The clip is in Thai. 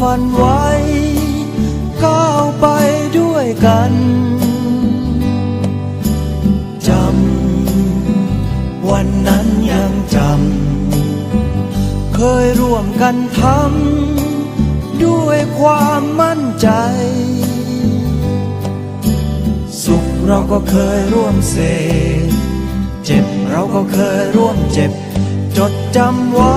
ฝันไว้ ก้าวไปด้วยกันจำวันนั้นยังจำเคยร่วมกันทำด้วยความมั่นใจ สุขเราก็เคยร่วมเสพเจ็บเราก็เคยร่วมเจ็บ จดจำไว้